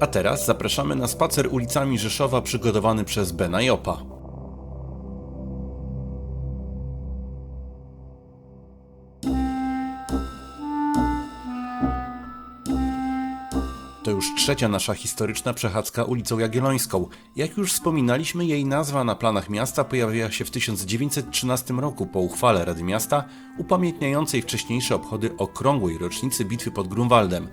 A teraz zapraszamy na spacer ulicami Rzeszowa przygotowany przez Bena Jopa. To już trzecia nasza historyczna przechadzka ulicą Jagiellońską. Jak już wspominaliśmy, jej nazwa na planach miasta pojawiła się w 1913 roku po uchwale Rady Miasta upamiętniającej wcześniejsze obchody okrągłej rocznicy bitwy pod Grunwaldem.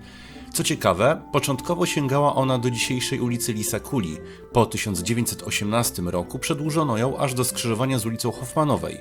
Co ciekawe, początkowo sięgała ona do dzisiejszej ulicy Lisa Kuli. Po 1918 roku przedłużono ją aż do skrzyżowania z ulicą Hoffmanowej.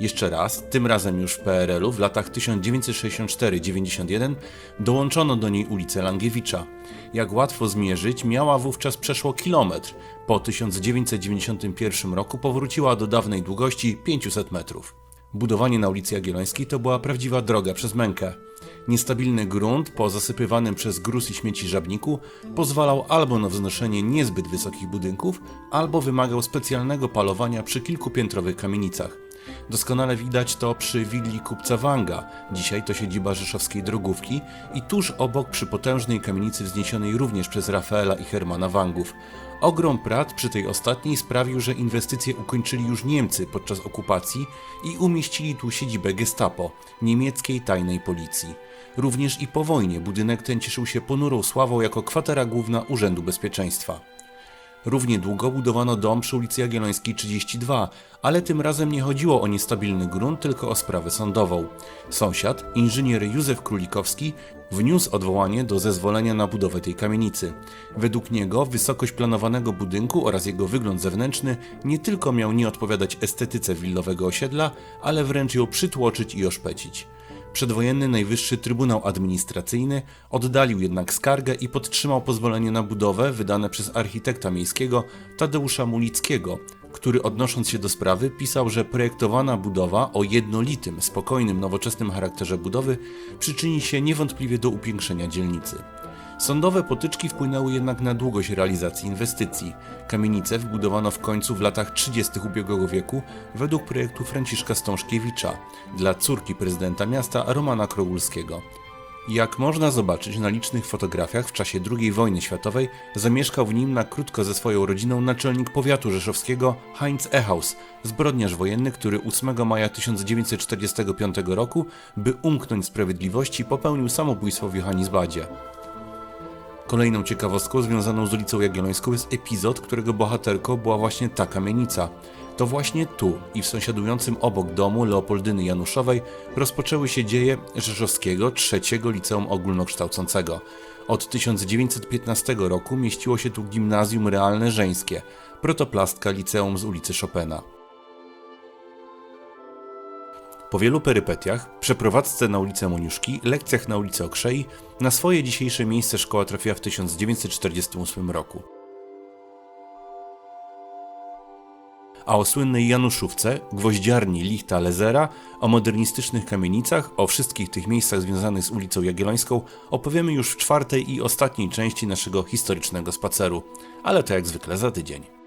Jeszcze raz, tym razem już w PRL-u w latach 1964-91 dołączono do niej ulicę Langiewicza. Jak łatwo zmierzyć, miała wówczas przeszło kilometr. Po 1991 roku powróciła do dawnej długości 500 metrów. Budowanie na ulicy Jagiellońskiej to była prawdziwa droga przez mękę. Niestabilny grunt po zasypywanym przez gruz i śmieci żabniku pozwalał albo na wznoszenie niezbyt wysokich budynków, albo wymagał specjalnego palowania przy kilkupiętrowych kamienicach. Doskonale widać to przy willi kupca Wanga, dzisiaj to siedziba rzeszowskiej drogówki i tuż obok przy potężnej kamienicy wzniesionej również przez Rafaela i Hermana Wangów. Ogrom prac przy tej ostatniej sprawił, że inwestycje ukończyli już Niemcy podczas okupacji i umieścili tu siedzibę Gestapo, niemieckiej tajnej policji. Również i po wojnie budynek ten cieszył się ponurą sławą jako kwatera główna Urzędu Bezpieczeństwa. Równie długo budowano dom przy ulicy Jagiellońskiej 32, ale tym razem nie chodziło o niestabilny grunt, tylko o sprawę sądową. Sąsiad, inżynier Józef Królikowski, wniósł odwołanie do zezwolenia na budowę tej kamienicy. Według niego wysokość planowanego budynku oraz jego wygląd zewnętrzny nie tylko miał nie odpowiadać estetyce willowego osiedla, ale wręcz ją przytłoczyć i oszpecić. Przedwojenny Najwyższy Trybunał Administracyjny oddalił jednak skargę i podtrzymał pozwolenie na budowę wydane przez architekta miejskiego Tadeusza Mulickiego, który odnosząc się do sprawy pisał, że projektowana budowa o jednolitym, spokojnym, nowoczesnym charakterze budowy przyczyni się niewątpliwie do upiększenia dzielnicy. Sądowe potyczki wpłynęły jednak na długość realizacji inwestycji. Kamienicę wbudowano w końcu w latach 30. ubiegłego wieku według projektu Franciszka Stążkiewicza dla córki prezydenta miasta Romana Krogulskiego. Jak można zobaczyć na licznych fotografiach w czasie II wojny światowej, zamieszkał w nim na krótko ze swoją rodziną naczelnik powiatu rzeszowskiego Heinz Ehaus, zbrodniarz wojenny, który 8 maja 1945 roku, by umknąć sprawiedliwości, popełnił samobójstwo w Johannisbadzie. Kolejną ciekawostką związaną z ulicą Jagiellońską jest epizod, którego bohaterką była właśnie ta kamienica. To właśnie tu i w sąsiadującym obok domu Leopoldyny Januszowej rozpoczęły się dzieje Rzeszowskiego trzeciego liceum ogólnokształcącego. Od 1915 roku mieściło się tu gimnazjum realne żeńskie, protoplastka liceum z ulicy Chopina. Po wielu perypetiach, przeprowadzce na ulicę Moniuszki, lekcjach na ulicy Okrzei, na swoje dzisiejsze miejsce szkoła trafiła w 1948 roku. A o słynnej Januszówce, gwoździarni Lichta Lezera, o modernistycznych kamienicach, o wszystkich tych miejscach związanych z ulicą Jagiellońską opowiemy już w czwartej i ostatniej części naszego historycznego spaceru, ale to jak zwykle za tydzień.